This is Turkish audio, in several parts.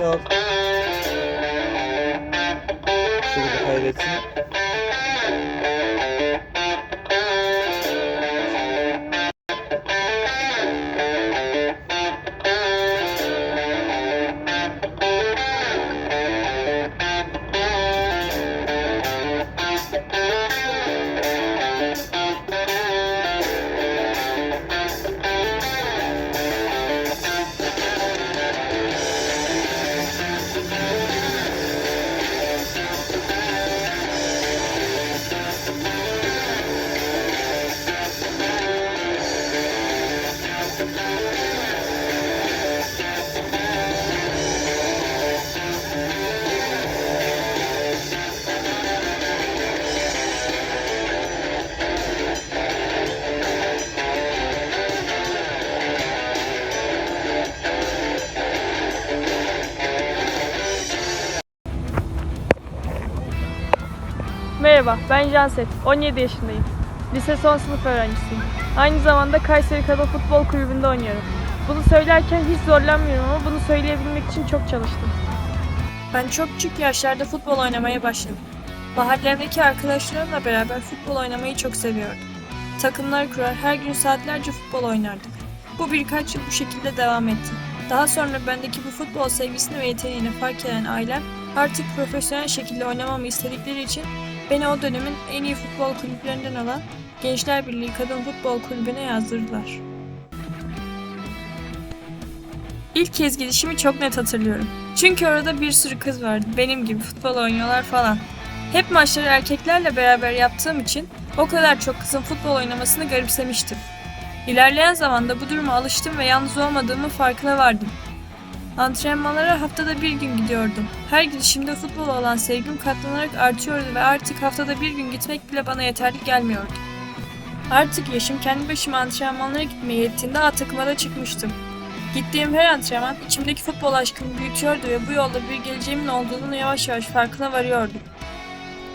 Yok. Şurada kaydetsin. Merhaba, ben Janset. 17 yaşındayım. Lise son sınıf öğrencisiyim. Aynı zamanda Kayseri Kadın Futbol Kulübü'nde oynuyorum. Bunu söylerken hiç zorlanmıyorum ama bunu söyleyebilmek için çok çalıştım. Ben çok küçük yaşlarda futbol oynamaya başladım. Mahallemdeki arkadaşlarımla beraber futbol oynamayı çok seviyordum. Takımlar kurar, her gün saatlerce futbol oynardık. Bu birkaç yıl bu şekilde devam etti. Daha sonra bendeki bu futbol sevgisini ve yeteneğini fark eden ailem artık profesyonel şekilde oynamamı istedikleri için beni o dönemin en iyi futbol kulüplerinden olan Gençler Birliği Kadın Futbol Kulübü'ne yazdırdılar. İlk kez gidişimi çok net hatırlıyorum. Çünkü orada bir sürü kız vardı. Benim gibi futbol oynuyorlar falan. Hep maçları erkeklerle beraber yaptığım için o kadar çok kızın futbol oynamasını garipsemiştim. İlerleyen zamanda bu duruma alıştım ve yalnız olmadığımın farkına vardım. Antrenmanlara haftada bir gün gidiyordum. Her gidişimde futbola olan sevgim katlanarak artıyordu ve artık haftada bir gün gitmek bile bana yeterli gelmiyordu. Artık yaşım kendi başıma antrenmanlara gitmeye yettiğinde A takıma da çıkmıştım. Gittiğim her antrenman içimdeki futbol aşkımı büyütüyordu ve bu yolda bir geleceğimin olduğunu yavaş yavaş farkına varıyordum.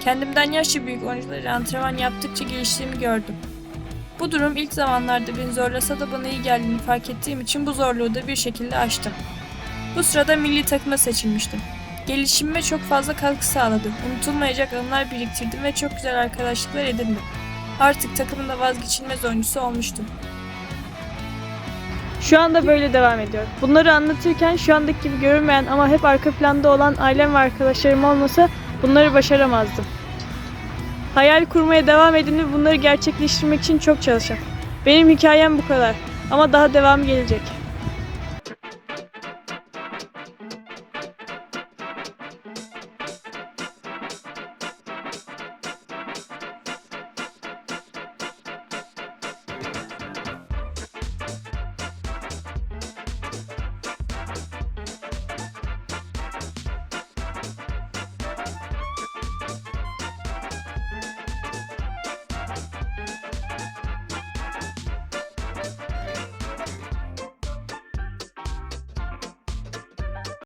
Kendimden yaşça büyük oyuncularla antrenman yaptıkça geliştiğimi gördüm. Bu durum ilk zamanlarda beni zorlasa da bana iyi geldiğini fark ettiğim için bu zorluğu da bir şekilde aştım. Bu sırada milli takıma seçilmiştim. Gelişimime çok fazla katkı sağladı. Unutulmayacak anılar biriktirdim ve çok güzel arkadaşlıklar edindim. Artık takımın da vazgeçilmez oyuncusu olmuştum. Şu anda böyle devam ediyor. Bunları anlatırken şu andaki gibi görünmeyen ama hep arka planda olan ailem ve arkadaşlarım olmasa bunları başaramazdım. Hayal kurmaya devam edin ve bunları gerçekleştirmek için çok çalışın. Benim hikayem bu kadar ama daha devam gelecek.